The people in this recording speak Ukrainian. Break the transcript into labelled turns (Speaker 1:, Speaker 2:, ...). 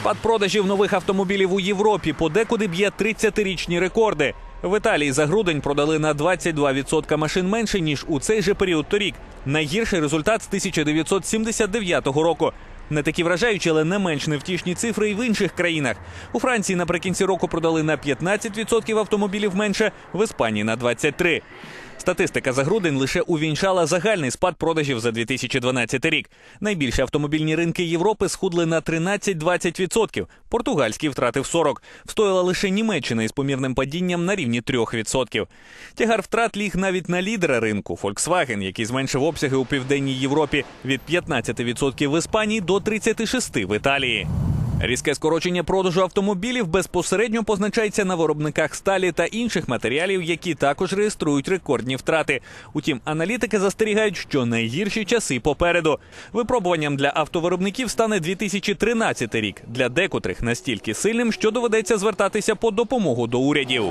Speaker 1: Спад продажів нових автомобілів у Європі подекуди б'є 30-річні рекорди. В Італії за грудень продали на 22% машин менше ніж у цей же період торік. Найгірший результат з 1979 року. Не такі вражаючі, але не менш невтішні цифри і в інших країнах. У Франції наприкінці року продали на 15% автомобілів менше, в Іспанії на 23%. Статистика за грудень лише увінчала загальний спад продажів за 2012 рік. Найбільші автомобільні ринки Європи схудли на 13-20%. Португальський втратив 40%. Встояла лише Німеччина із помірним падінням на рівні 3%. Тягар втрат ліг навіть на лідера ринку Volkswagen, який зменшив обсяги у південній Європі від 15% в Іспанії до 36% в Італії. Різке скорочення продажу автомобілів безпосередньо позначається на виробниках сталі та інших матеріалів, які також реєструють рекордні втрати. Утім, аналітики застерігають, що найгірші часи попереду. Випробуванням для автовиробників стане 2013 рік. Для декотрих настільки сильним, що доведеться звертатися по допомогу до урядів.